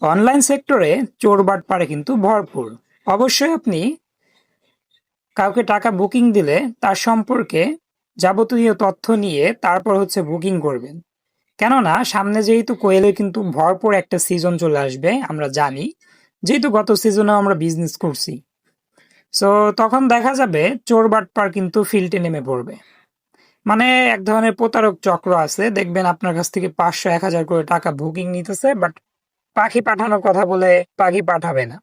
Online সেক্টরে চোর বাটপারে কিন্তু ভরপুর। অবশ্যই আপনি কাউকে টাকা বুকিং দিলে তার সম্পর্কে যাবতীয় তথ্য নিয়ে তারপর হচ্ছে বুকিং করবেন। কেননা সামনে যেহেতু কোয়েলে কিন্তু ভরপুর একটা সিজন চলে আসবে, আমরা জানি। যেহেতু গত সিজনে আমরা বিজনেস করছি। সো তখন দেখা যাবে চোর বাটপার কিন্তু ফিল্ডে নেমে পড়বে। মানে এক ধরনের প্রতারক চক্র আছে, দেখবেন আপনার কাছ থেকে পাঁচশো, এক হাজার করে টাকা বুকিং নিতেছে বাট পাখি পাঠানোর কথা বলে পাখি পাঠাবে না।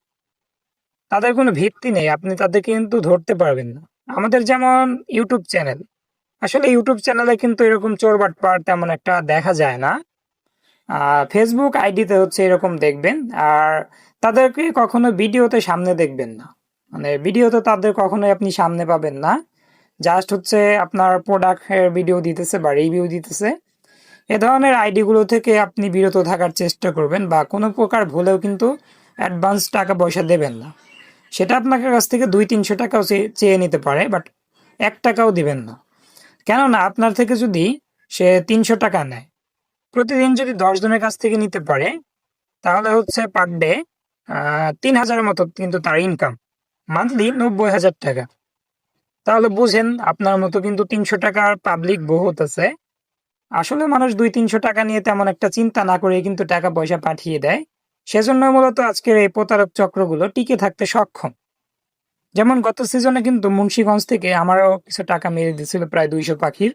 তাদের কোনো ভিত্তি নেই, আপনি তাদেরকে কিন্তু ধরতে পারবেন না। আমাদের যেমন ইউটিউব চ্যানেল, আসলে ইউটিউব চ্যানেলে কিন্তু এরকম চোর বাটপার তেমন একটা দেখা যায় না। ফেসবুক আইডিতে হচ্ছে এরকম দেখবেন, আর তাদেরকে কখনো ভিডিওতে সামনে দেখবেন না। মানে ভিডিওতে তাদের কখনোই আপনি সামনে পাবেন না। জাস্ট হচ্ছে আপনার প্রোডাক্টের ভিডিও দিতেছে বা রিভিউ দিতেছে। এ ধরনের আইডিগুলো থেকে আপনি বিরত থাকার চেষ্টা করবেন বা কোনো প্রকার ভুলেও কিন্তু অ্যাডভান্স টাকা পয়সা দেবেন না। সেটা আপনার কাছ থেকে দুই তিনশো টাকাও চেয়ে নিতে পারে বাট এক টাকাও দিবেন না। কেননা আপনার থেকে যদি সে তিনশো টাকা নেয়, প্রতিদিন যদি দশ জনের কাছ থেকে নিতে পারে, তাহলে হচ্ছে পার ডে তিন হাজারের মতো কিন্তু তার ইনকাম মান্থলি নব্বই হাজার টাকা। তাহলে বুঝেন, আপনার মতো কিন্তু তিনশো টাকার পাবলিক বহুত আছে। আসলে মানুষ দুই তিনশো টাকা নিয়ে তেমন একটা চিন্তা না করে কিন্তু টাকা পয়সা পাঠিয়ে দেয়। সেজন্য মূলত আজকের এই প্রতারক চক্রগুলো টিকে থাকতে সক্ষম। যেমন গত সিজনে কিন্তু মুন্সিগঞ্জ থেকে আমারও কিছু টাকা মেরে দিয়েছিল প্রায় দুইশো পাখির।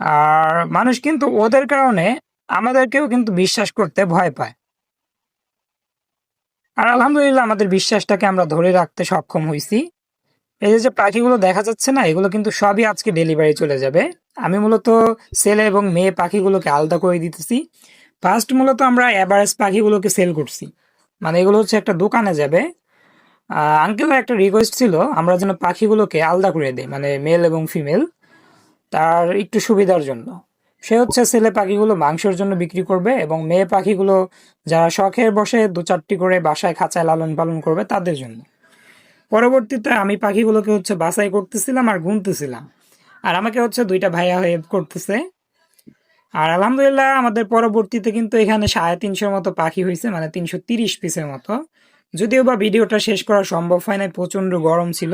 আর মানুষ কিন্তু ওদের কারণে আমাদেরকেও কিন্তু বিশ্বাস করতে ভয় পায়। আর আলহামদুলিল্লাহ আমাদের বিশ্বাসটাকে আমরা ধরে রাখতে সক্ষম হয়েছি এই যে পাখিগুলো দেখা যাচ্ছে না, এগুলো কিন্তু সবই আজকে ডেলিভারি চলে যাবে। আমি মূলত ছেলে এবং মেয়ে পাখিগুলোকে আলাদা করে দিতেছি। ফার্স্ট মূলত আমরা অ্যাভারেজ পাখিগুলোকে সেল করছি। মানে এগুলো হচ্ছে একটা দোকানে যাবে। আঙ্কেলের একটা রিকোয়েস্ট ছিল, আমরা যেন পাখিগুলোকে আলাদা করে দিই মানে মেল এবং ফিমেল তার একটু সুবিধার জন্য। সে হচ্ছে ছেলে পাখিগুলো মাংসের জন্য বিক্রি করবে এবং মেয়ে পাখিগুলো যারা শখের বসে দু চারটি করে বাসায় খাঁচায় লালন পালন করবে তাদের জন্য। পরবর্তীতে আমি পাখিগুলোকে হচ্ছে বাছাই করতেছিলাম আর গুনতেছিলাম। আর আমাকে হচ্ছে দুইটা ভাইয়া হয়ে করতেছে। আর আলহামদুলিল্লাহ আমাদের পরবর্তীতে কিন্তু এখানে সাড়ে তিনশোর মতো পাখি হয়েছে মানে তিনশো তিরিশ পিসের মতো। যদিও বা ভিডিওটা শেষ করা সম্ভব হয় না প্রচণ্ড গরম ছিল।